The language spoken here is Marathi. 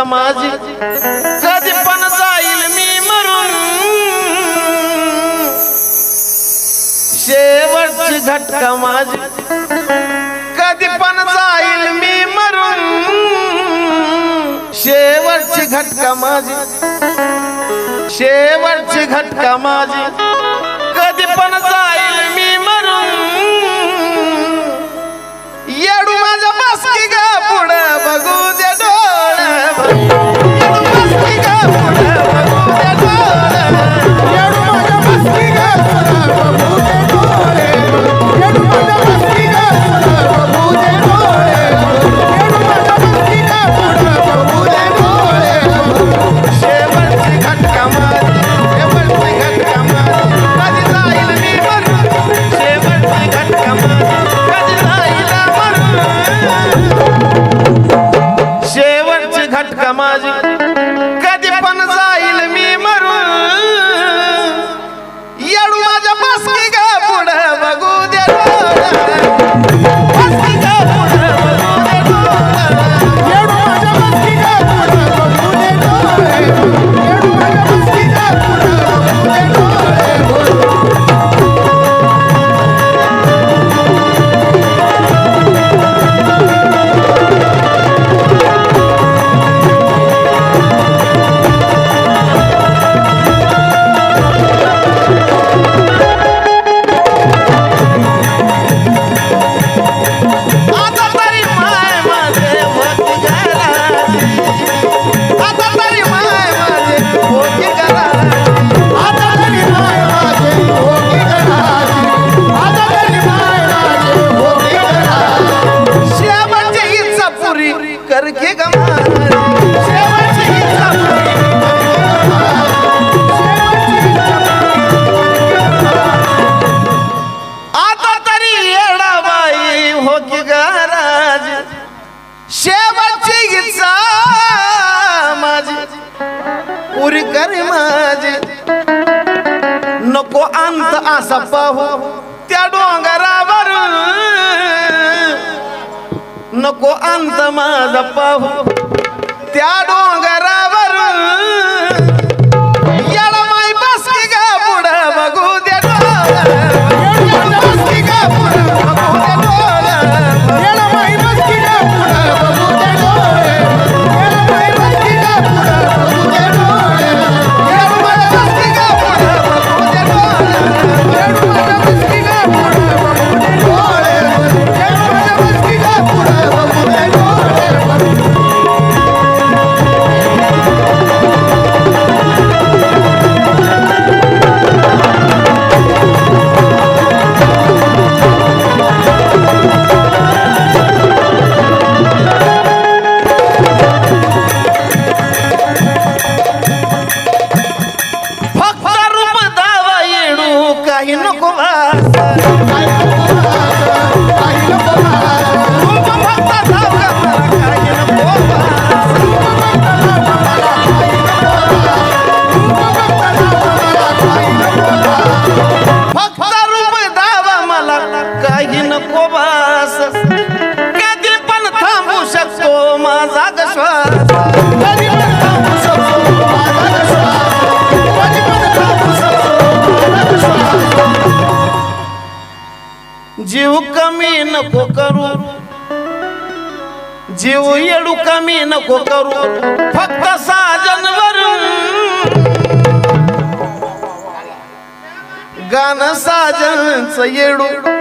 चिंता माझी. कधी पण जाईल मी मरून. शेवटची झटका माझी. कधी पण जाईल मी मरून. शेवटची घटका माझी. शेवटची घटका माझी. आता तरी एडा माई हो गि गाराज। शेवटची गीतसा माझी सारखे गमा माझी। नको अंत असा पाहू त्या डोंगरा नको अंत माझा पाहू. त्या डोंगरा जीव कमी नको करू. जीव येडू कमी नको करू. फक्त साजन वरून गाणं साजनच येडू.